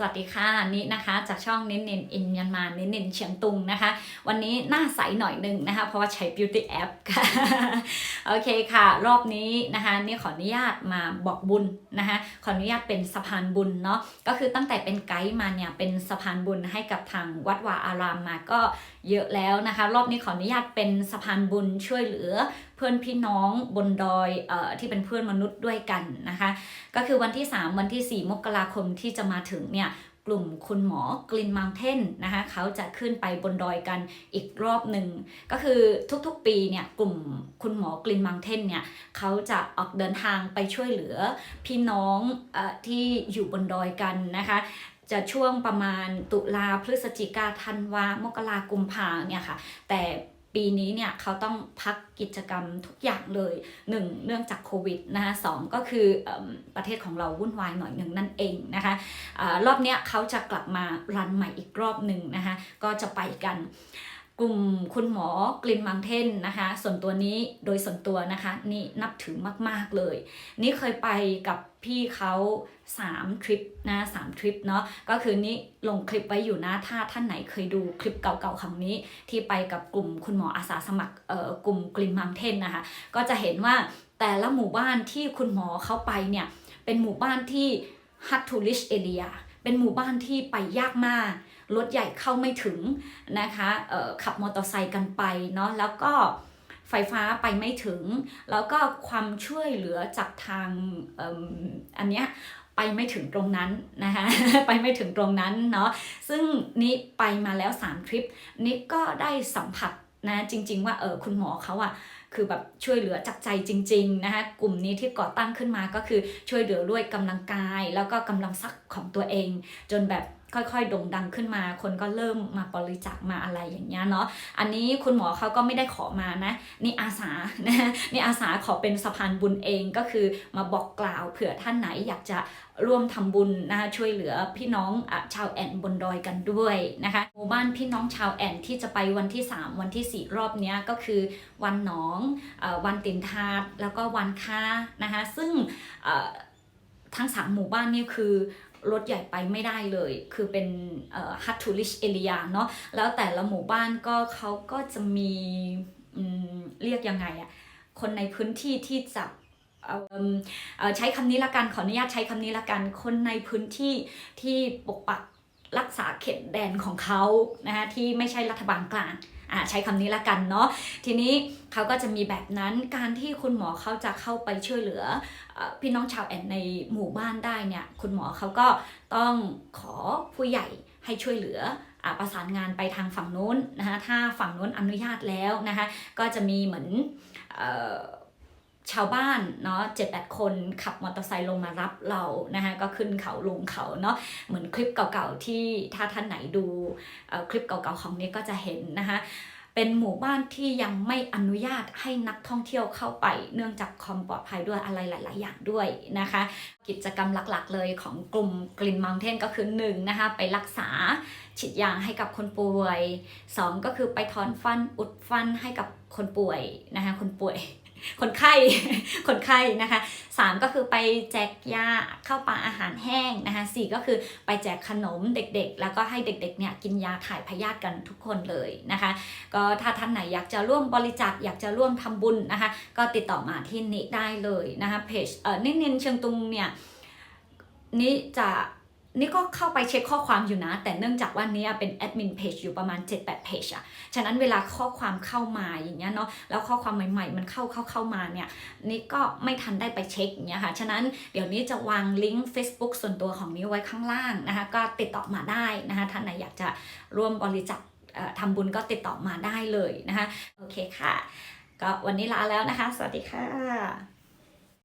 สวัสดีค่ะนี่นะคะจากช่องเน้นเน้นอินยันมาเน้นเน้นเชียงตุงนะคะ วันนี้หน้าใสหน่อยหนึ่งนะคะ เพราะว่าใช้ beauty app ค่ะโอเคค่ะ รอบนี้นะคะนี่ขออนุญาตมาบอกบุญนะคะ ขออนุญาตเป็นสะพานบุญเนาะก็คือตั้งแต่เป็นไกด์มาเนี่ยเป็นสะพานบุญให้กับทางวัดวาอารามมาก็เยอะแล้วนะคะ รอบนี้ขออนุญาตเป็นสะพานบุญช่วยเหลือ เพื่อนพี่น้องบนดอยเอ่อที่เป็นเพื่อนมนุษย์ด้วยกันนะคะ ก็คือวันที่ 3 วันที่ 4 มกราคมที่จะมาถึงเนี่ยกลุ่มคุณหมอกลินมังเทนนะคะเขาจะขึ้นไปบนดอยกันอีกรอบหนึ่งก็คือทุกๆปีเนี่ยกลุ่มคุณหมอกลินมังเทนเนี่ยเขาจะออกเดินทางไปช่วยเหลือพี่น้องอที่อยู่บนดอยกันนะคะจะช่วงประมาณตุลาพฤศจิกาธันวามกรากุมภาเนี่ยค่ะแต่ ปีนี้เนี่ยเขาต้องพักกิจกรรมทุกอย่างเลยหนึ่งเนื่องจากโควิดนะคะสองก็คืออประเทศของเราวุ่นวายหน่อยหนึ่งนั่นเองนะคะอรอบเนี้ยเขาจะกลับมารันใหม่อีกรอบหนึ่งนะคะก็จะไปกัน กลุ่มคุณหมอกลินมังเทนนะคะ ส่วนตัวนี้โดยส่วนตัวนะคะ นี่นับถือมาก ๆ เลย นี่เคยไปกับพี่เขา3ทริปนะสามทริปเนาะก็คือนี่ลงคลิปไว้อยู่นะถ้าท่านไหนเคยดูคลิปเก่าๆครั้งนี้ ที่ไปกับกลุ่มคุณหมออาสาสมัครเอ่อกลุ่มกลินมังเทนนะคะ ก็จะเห็นว่าแต่ละหมู่บ้านที่คุณหมอเขาไปเนี่ย เป็นหมู่บ้านที่ hard to reach area เเป็นหมู่บ้านที่ไปยากมาก รถใหญ่เข้าไม่ถึงนะคะเอ่อขับมอเตอร์ไซค์กันไปเนาะแล้วก็ไฟฟ้าไปไม่ถึง แล้วก็ความช่วยเหลือจากทางเอิ่มอันเนี้ยไปไม่ถึงตรงนั้นนะคะไปไม่ถึงตรงนั้นเนาะซึ่งนี่ไปมาแล้ว 3 ทริปนี่ก็ได้สัมผัสนะจริง ๆ ว่าเออคุณหมอเขาอะ คือแบบช่วยเหลือจากใจจริงๆนะคะกลุ่มนี้ที่ก่อตั้งขึ้นมาก็คือช่วยเหลือด้วยกำลังกาย แล้วก็กำลังทรัพย์ของตัวเอง จนแบบ ค่อยๆโด่งดังขึ้นมา คนก็เริ่มมาบริจาคมาอะไรอย่างเงี้ยเนาะ อันนี้คุณหมอเขาก็ไม่ได้ขอมานะ นี่อาสานะนี่อาสาขอเป็นสะพานบุญเองก็คือมาบอกกล่าวเผื่อท่านไหนอยากจะร่วมทำบุญนะคะช่วยเหลือพี่น้องอชาวแอนบนดอยกันด้วยนะคะหมู่บ้านพี่น้องชาวแอนที่จะไปวันที่ 3 วันที่ 4 รอบนี้ก็คือวันหนองออวันตินทาดแล้วก็วันค้านะคะซึ่ง ทั้งสามหมู่บ้านนี่คือรถใหญ่ไปไม่ได้เลย คือเป็นเอ่อ hard to reach area เนาะ แล้วแต่ละหมู่บ้านก็เขาก็จะมีมเรียกยังไงอะคนในพื้นที่ที่จะเอิ่มเอ่อใช้คำนี้ละกัน ขออนุญาตใช้คำนี้ละกัน คนในพื้นที่ที่ปกปัก รักษาเขตแดนของเขานะคะที่ไม่ใช่รัฐบาลกลางอ่าใช้คำนี้ละกันเนาะทีนี้เขาก็จะมีแบบนั้นการที่คุณหมอเขาจะเข้าไปช่วยเหลือพี่น้องชาวแอนในหมู่บ้านได้เนี่ยคุณหมอเขาก็ต้องขอผู้ใหญ่ให้ช่วยเหลืออ่าประสานงานไปทางฝั่งนู้นนะคะถ้าฝั่งนู้นอนุญาตแล้วนะคะก็จะมีเหมือนเออ ชาวบ้านเนาะเจ็ดแปดคนขับมอเตอร์ไซค์ลงมารับเรานะคะก็ขึ้นเขาลงเขาเนาะเหมือนคลิปเก่าๆที่ถ้าท่านไหนดูคลิปเก่าๆของนี้ก็จะเห็นนะคะเป็นหมู่บ้านที่ยังไม่อนุญาตให้นักท่องเที่ยวเข้าไป เนื่องจากความปลอดภัยด้วยอะไรหลาย ๆ อย่างด้วยนะคะ กิจกรรมหลัก ๆ เลยของกลุ่มกลินมังเทนก็คือ1นะคะไปรักษาฉีดยาให้กับคนป่วย 2 ก็คือไปถอนฟันอุดฟันให้กับคนป่วยนะคะคนป่วย คนไข้คนไข้นะคะ3ก็คือไปแจกยาเข้าปลาอาหารแห้งนะคะ4ก็คือไปแจกขนมเด็กๆ แล้วก็ให้เด็กๆเนี่ยกินยาถ่ายพยาธิกันทุกคนเลยนะคะ ก็ถ้าท่านไหนอยากจะร่วมบริจาคอยากจะร่วมทำบุญนะคะ ก็ติดต่อมาที่นิได้เลยนะคะเพจเอ่อนินินเชียงตุงเนี่ยนี่จะ นี่ก็เข้าไปเช็คข้อความอยู่นะ แต่เนื่องจากว่านี้เป็นแอดมินเพจอยู่ประมาณ 7-8เพจอะฉะนั้นเวลาข้อความเข้ามาอย่างเงี้ยเนาะแล้วข้อความใหม่ ๆ มันเข้าเข้าเข้ามาเนี่ยนี่ก็ไม่ทันได้ไปเช็คอย่างเงี้ยค่ะฉะนั้นเดี๋ยวนี้จะวางลิงก์ Facebook ส่วนตัวของนี้ไว้ข้างล่างนะคะก็ติดต่อมาได้นะคะท่านไหนอยากจะร่วมบริจาคทำบุญก็ติดต่อมาได้เลยนะคะโอเคค่ะ ก็วันนี้ลาแล้วนะคะ สวัสดีค่ะ